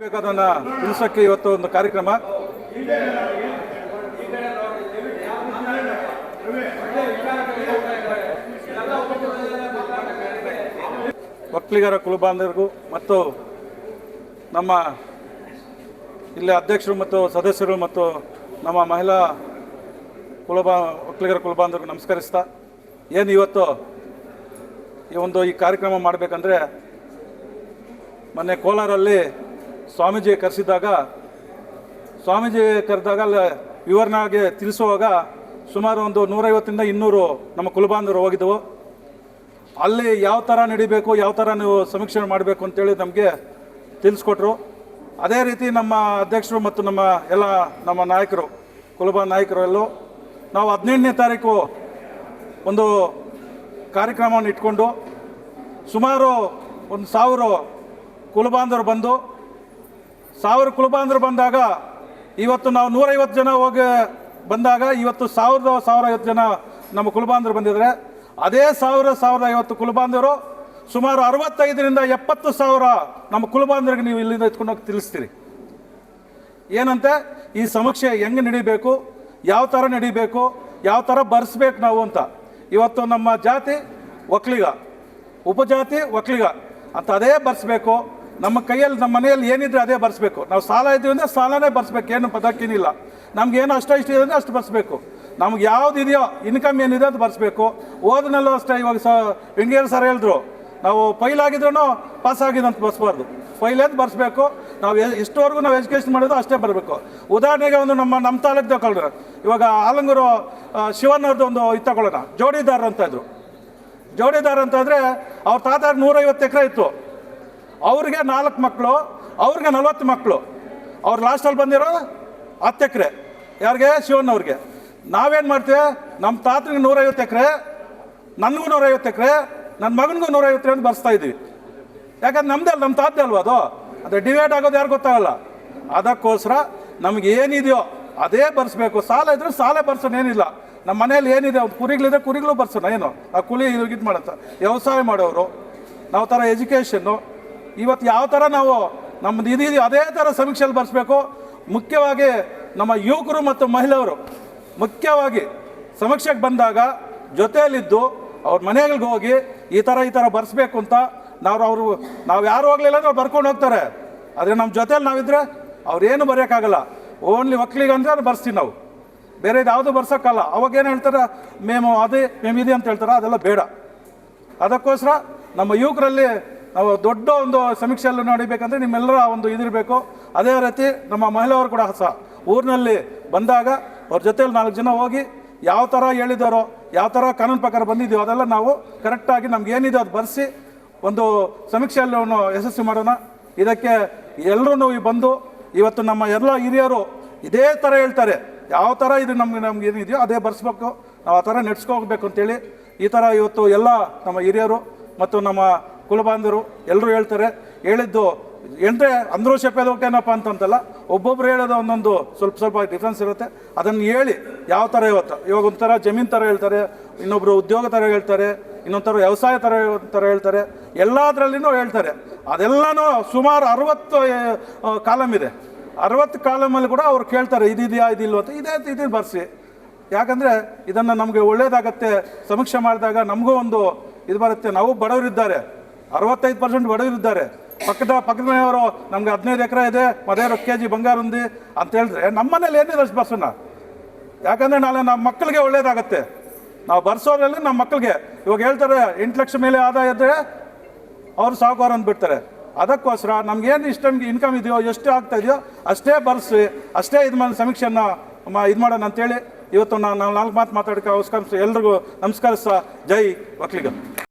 ಬೇಕಾದನ್ನ ತಿಳಿಸೋಕ್ಕೆ ಇವತ್ತು ಒಂದು ಕಾರ್ಯಕ್ರಮ. ಒಕ್ಕಲಿಗರ ಕುಲಬಾಂಧವರಿಗೂ ಮತ್ತು ನಮ್ಮ ಇಲ್ಲಿ ಅಧ್ಯಕ್ಷರು ಮತ್ತು ಸದಸ್ಯರು ಮತ್ತು ನಮ್ಮ ಮಹಿಳಾ ಕುಲಬಾ ಒಕ್ಕಲಿಗರ ಕುಲಬಾಂಧವರಿಗೂ ನಮಸ್ಕರಿಸ್ತಾ, ಏನು ಇವತ್ತು ಈ ಒಂದು ಈ ಕಾರ್ಯಕ್ರಮ ಮಾಡಬೇಕಂದ್ರೆ ಮೊನ್ನೆ ಕೋಲಾರಲ್ಲಿ ಸ್ವಾಮೀಜಿ ಕರೆಸಿದಾಗ ಸ್ವಾಮೀಜಿ ಕರೆದಾಗ ವಿವರಣೆಗೆ ತಿಳಿಸುವಾಗ ಸುಮಾರು ಒಂದು ನೂರೈವತ್ತರಿಂದ ಇನ್ನೂರು ನಮ್ಮ ಕುಲಬಾಂಧವರು ಹೋಗಿದ್ದವು. ಅಲ್ಲಿ ಯಾವ ಥರ ನಡಿಬೇಕು, ಯಾವ ಥರ ನೀವು ಸಮೀಕ್ಷೆ ಮಾಡಬೇಕು ಅಂತೇಳಿ ನಮಗೆ ತಿಳಿಸ್ಕೊಟ್ರು. ಅದೇ ರೀತಿ ನಮ್ಮ ಅಧ್ಯಕ್ಷರು ಮತ್ತು ನಮ್ಮ ಎಲ್ಲ ನಮ್ಮ ನಾಯಕರು, ಕುಲಬಾ ನಾಯಕರು ಎಲ್ಲೋ ನಾವು ಹದಿನೆಂಟನೇ ತಾರೀಕು ಒಂದು ಕಾರ್ಯಕ್ರಮವನ್ನು ಇಟ್ಕೊಂಡು ಸುಮಾರು ಒಂದು ಸಾವಿರ ಕುಲಬಾಂಧವರು ಬಂದು ಸಾವಿರ ಕುಲಬಾಂಧರು ಬಂದಾಗ ಇವತ್ತು ನಾವು ನೂರೈವತ್ತು ಜನ ಹೋಗಿ ಬಂದಾಗ ಇವತ್ತು ಸಾವಿರದ ಸಾವಿರ ಐವತ್ತು ಜನ ನಮ್ಮ ಕುಲಬಾಂಧರು ಬಂದಿದ್ದಾರೆ. ಅದೇ ಸಾವಿರ ಸಾವಿರದ ಐವತ್ತು ಕುಲಬಾಂಧವರು ಸುಮಾರು ಅರವತ್ತೈದರಿಂದ ಎಪ್ಪತ್ತು ಸಾವಿರ ನಮ್ಮ ಕುಲಬಾಂಧರಿಗೆ ನೀವು ಇಲ್ಲಿಂದ ಎತ್ಕೊಂಡು ಹೋಗಿ ತಿಳಿಸ್ತೀರಿ. ಏನಂತೆ? ಈ ಸಮೀಕ್ಷೆ ಹೆಂಗೆ ನಡಿಬೇಕು? ಯಾವ ಥರ ನಡಿಬೇಕು? ಯಾವ ಥರ ಬರೆಸ್ಬೇಕು ನಾವು ಅಂತ. ಇವತ್ತು ನಮ್ಮ ಜಾತಿ ಒಕ್ಕಲಿಗ, ಉಪಜಾತಿ ಒಕ್ಕಲಿಗ ಅಂತ ಅದೇ ಬರ್ಸ್ಬೇಕು. ನಮ್ಮ ಕೈಯಲ್ಲಿ, ನಮ್ಮ ಮನೆಯಲ್ಲಿ ಏನಿದ್ರೆ ಅದೇ ಬರ್ಸ್ಬೇಕು. ನಾವು ಸಾಲ ಇದ್ದೀವಿ ಅಂದರೆ ಸಾಲನೇ ಬರ್ಸ್ಬೇಕು, ಏನು ಪದಕ್ಕೇನಿಲ್ಲ. ನಮ್ಗೇನು ಅಷ್ಟ ಇಷ್ಟ ಇದೆ ಅಂದರೆ ಅಷ್ಟು ಬರ್ಸ್ಬೇಕು. ನಮ್ಗೆ ಯಾವ್ದು ಇದೆಯೋ ಇನ್ಕಮ್ ಏನಿದೆ ಅದು ಬರ್ಸ್ಬೇಕು. ಓದಿನಲ್ಲೂ ಅಷ್ಟೇ, ಇವಾಗ ಸ ವೆಂಗೇರ್ ಸರ್ ಹೇಳಿದ್ರು, ನಾವು ಫೈಲ್ ಆಗಿದ್ರೂ ಪಾಸ್ ಆಗಿದೆ ಅಂತ ಬರ್ಸ್ಬಾರ್ದು. ಫೈಲ್ ಅಂತ ಬರ್ಸ್ಬೇಕು. ನಾವು ಎಷ್ಟುವರೆಗೂ ನಾವು ಎಜುಕೇಷನ್ ಮಾಡೋದು ಅಷ್ಟೇ ಬರಬೇಕು. ಉದಾಹರಣೆಗೆ ಒಂದು ನಮ್ಮ ನಮ್ಮ ತಾಲೂಕು ತಗೊಳ್ರೆ ಇವಾಗ ಆಲಂಗೂರು ಶಿವನವ್ರದ್ದು ಒಂದು ಇದು ತಗೊಳ್ಳೋಣ. ಜೋಡಿದಾರ ಅಂತ ಇದ್ರು. ಜೋಡಿದಾರ ಅಂತ ಅಂದರೆ ಅವ್ರ ತಾತ ನೂರೈವತ್ತು ಎಕರೆ ಇತ್ತು. ಅವ್ರಿಗೆ ನಾಲ್ಕು ಮಕ್ಕಳು ಅವ್ರಿಗೆ ನಲ್ವತ್ತು ಮಕ್ಕಳು ಅವ್ರು ಲಾಸ್ಟಲ್ಲಿ ಬಂದಿರೋ ಹತ್ತು ಎಕರೆ. ಯಾರಿಗೆ? ಶಿವಣ್ಣವ್ರಿಗೆ ನಾವೇನು ಮಾಡ್ತೀವಿ? ನಮ್ಮ ತಾತನಿಗೆ ನೂರೈವತ್ತು ಎಕರೆ, ನನಗೂ ನೂರೈವತ್ತು ಎಕರೆ ನನ್ನ ಮಗನಿಗೂ ನೂರೈವತ್ತು ಅಂತ ಬರ್ಸ್ತಾ ಇದ್ದೀವಿ ಯಾಕಂದ್ರೆ ನಮ್ದೇ ಅಲ್ಲ ನಮ್ಮ ತಾತ ಅಲ್ವಾ ಅದು? ಅದು ಡಿವೈಡ್ ಆಗೋದು ಯಾರು ಗೊತ್ತಾಗಲ್ಲ. ಅದಕ್ಕೋಸ್ಕರ ನಮ್ಗೆ ಏನಿದೆಯೋ ಅದೇ ಬರ್ಸ್ಬೇಕು. ಸಾಲ ಇದ್ರೆ ಸಾಲ ಬರ್ಸೋಣ, ಏನಿಲ್ಲ. ನಮ್ಮ ಮನೇಲಿ ಏನಿದೆ ಒಂದು ಕುರಿಗಳಿದ್ರೆ ಕುರಿಗಳು ಬರ್ಸೋಣ, ಏನು? ಆ ಕುಲಿ ಇದು ಇದು ಮಾಡುತ್ತೆ ವ್ಯವಸಾಯ ಮಾಡೋರು, ನಾವು ಥರ ಎಜುಕೇಷನ್ನು ಇವತ್ತು ಯಾವ ಥರ ನಾವು ನಮ್ಮದು ಇದೀವಿ ಅದೇ ಥರ ಸಮೀಕ್ಷೆಯಲ್ಲಿ ಬರ್ಸ್ಬೇಕು. ಮುಖ್ಯವಾಗಿ ನಮ್ಮ ಯುವಕರು ಮತ್ತು ಮಹಿಳೆಯರು ಮುಖ್ಯವಾಗಿ ಸಮೀಕ್ಷೆಗೆ ಬಂದಾಗ ಜೊತೆಯಲ್ಲಿದ್ದು ಅವ್ರ ಮನೆಗಳಿಗೆ ಹೋಗಿ ಈ ಥರ ಈ ಥರ ಬರೆಸ್ಬೇಕು ಅಂತ ನಾವು ಅವರು ನಾವು ಯಾರು ಹೋಗ್ಲಿಲ್ಲ ಅಂದ್ರೆ ಅವ್ರು ಬರ್ಕೊಂಡು ಹೋಗ್ತಾರೆ. ಆದರೆ ನಮ್ಮ ಜೊತೆಯಲ್ಲಿ ನಾವಿದ್ರೆ ಅವ್ರೇನು ಬರೆಯೋಕ್ಕಾಗಲ್ಲ. ಓನ್ಲಿ ಒಕ್ಕಲಿಗೆ ಅಂದರೆ ಅದು ಬರ್ಸ್ತೀವಿ ನಾವು. ಬೇರೆ ಯಾವುದು ಬರ್ಸೋಕ್ಕಲ್ಲ. ಅವಾಗ ಏನು ಹೇಳ್ತಾರೆ? ಮೇಮು ಅದೇ, ಮೇಮ್ ಇದೆ ಅಂತ ಹೇಳ್ತಾರೆ. ಅದೆಲ್ಲ ಬೇಡ. ಅದಕ್ಕೋಸ್ಕರ ನಮ್ಮ ಯುವಕರಲ್ಲಿ ನಾವು ದೊಡ್ಡ ಒಂದು ಸಮೀಕ್ಷೆಯಲ್ಲಿ ನಡಿಬೇಕಂದ್ರೆ ನಿಮ್ಮೆಲ್ಲರ ಒಂದು ಇದಿರಬೇಕು. ಅದೇ ರೀತಿ ನಮ್ಮ ಮಹಿಳೆಯವರು ಕೂಡ ಸಹ ಊರಿನಲ್ಲಿ ಬಂದಾಗ ಅವ್ರ ಜೊತೆಯಲ್ಲಿ ನಾಲ್ಕು ಜನ ಹೋಗಿ ಯಾವ ಥರ ಹೇಳಿದಾರೋ, ಯಾವ ಥರ ಕಾನೂನು ಪ್ರಕಾರ ಬಂದಿದೆಯೋ ಅದೆಲ್ಲ ನಾವು ಕರೆಕ್ಟಾಗಿ ನಮ್ಗೆ ಏನಿದೆ ಅದು ಬರೆಸಿ ಒಂದು ಸಮೀಕ್ಷೆಯಲ್ಲಿ ಅವನು ಯಶಸ್ವಿ ಮಾಡೋಣ. ಇದಕ್ಕೆ ಎಲ್ಲರೂ ಬಂದು ಇವತ್ತು ನಮ್ಮ ಎಲ್ಲ ಹಿರಿಯರು ಇದೇ ಥರ ಹೇಳ್ತಾರೆ. ಯಾವ ಥರ ಇದು ನಮ್ಗೆ ನಮ್ಗೆ ಏನಿದೆಯೋ ಅದೇ ಬರೆಸ್ಬೇಕು. ನಾವು ಆ ಥರ ನಡೆಸ್ಕೋಬೇಕು ಅಂತೇಳಿ ಈ ಥರ ಇವತ್ತು ಎಲ್ಲ ನಮ್ಮ ಹಿರಿಯರು ಮತ್ತು ನಮ್ಮ ಕುಲಬಾಂಧವರು ಎಲ್ಲರೂ ಹೇಳ್ತಾರೆ, ಹೇಳಿದ್ದು ಎಂದ್ರೆ ಅಂದ್ರೂ ಶಪೇದೋಕೇನಪ್ಪ ಅಂತಂತಲ್ಲ, ಒಬ್ಬೊಬ್ರು ಹೇಳೋದು ಒಂದೊಂದು ಸ್ವಲ್ಪ ಸ್ವಲ್ಪ ಡಿಫ್ರೆನ್ಸ್ ಇರುತ್ತೆ. ಅದನ್ನು ಹೇಳಿ ಯಾವ ಥರ ಇವತ್ತು? ಇವಾಗ ಒಂಥರ ಜಮೀನು ಥರ ಹೇಳ್ತಾರೆ ಇನ್ನೊಬ್ಬರು ಉದ್ಯೋಗ ಥರ ಹೇಳ್ತಾರೆ, ಇನ್ನೊಂಥರ ಥರ ವ್ಯವಸಾಯ ಥರ ಥರ ಹೇಳ್ತಾರೆ, ಎಲ್ಲದರಲ್ಲಿನೂ ಹೇಳ್ತಾರೆ. ಅದೆಲ್ಲನೂ ಸುಮಾರು ಅರವತ್ತು ಕಾಲಮ್ ಇದೆ. ಅರವತ್ತು ಕಾಲಮಲ್ಲಿ ಕೂಡ ಅವ್ರು ಕೇಳ್ತಾರೆ, ಇದಿದೆಯಾ, ಇದಿಲ್ವ ಅಂತ. ಇದೇ, ಇದು ಬರ್ಸಿ. ಯಾಕಂದರೆ ಇದನ್ನು ನಮಗೆ ಒಳ್ಳೇದಾಗತ್ತೆ, ಸಮೀಕ್ಷೆ ಮಾಡಿದಾಗ ನಮಗೂ ಒಂದು ಇದು ಬರುತ್ತೆ. ನಾವು ಬಡವರಿದ್ದಾರೆ. ಅರವತ್ತೈದು ಪರ್ಸೆಂಟ್ ಬಡವರಿದ್ದಾರೆ. ಪಕ್ಕದ ಪಕ್ಕದ ಮನೆಯವರು, ನಮ್ಗೆ ಹದಿನೈದು ಎಕರೆ ಇದೆ ಮದೇರು ಕೆ ಜಿ ಬಂಗಾರ ఉంది ಅಂತ ಹೇಳಿದ್ರೆ ನಮ್ಮ ಮನೇಲಿ ಏನಿದೆ ಅಷ್ಟು ಬರ್ಸೋಣ ಯಾಕಂದರೆ ನಾಳೆ ನಮ್ಮ ಮಕ್ಕಳಿಗೆ ಒಳ್ಳೇದಾಗತ್ತೆ. ನಾವು ಬರ್ಸೋದ್ರಲ್ಲಿ ನಮ್ಮ ಮಕ್ಕಳಿಗೆ. ಇವಾಗ ಹೇಳ್ತಾರೆ, ಎಂಟು ಲಕ್ಷ ಮೇಲೆ ಆದಾಯ ಇದ್ದರೆ ಅವ್ರು ಸಾಹುಕಾರ ಅಂದ್ಬಿಡ್ತಾರೆ ಅದಕ್ಕೋಸ್ಕರ ನಮ್ಗೇನು ಇಷ್ಟ ಇನ್ಕಮ್ ಇದೆಯೋ, ಎಷ್ಟು ಆಗ್ತಾ ಇದೆಯೋ, ಅಷ್ಟೇ ಬರ್ಸಿ, ಅಷ್ಟೇ ಇದು ಮಾಡಿ ಸಮೀಕ್ಷೆಯನ್ನು ಇದು ಮಾಡೋಣ ಅಂತೇಳಿ ಇವತ್ತು ನಾನು ನಾಲ್ಕು ಮಾತು ಮಾತಾಡೋಕ್ಕೆ ಅವಕಾಶ ಎಲ್ರಿಗೂ ನಮಸ್ಕರಿಸ್ತಾ, ಜೈ ಒಕ್ಕಲಿಗ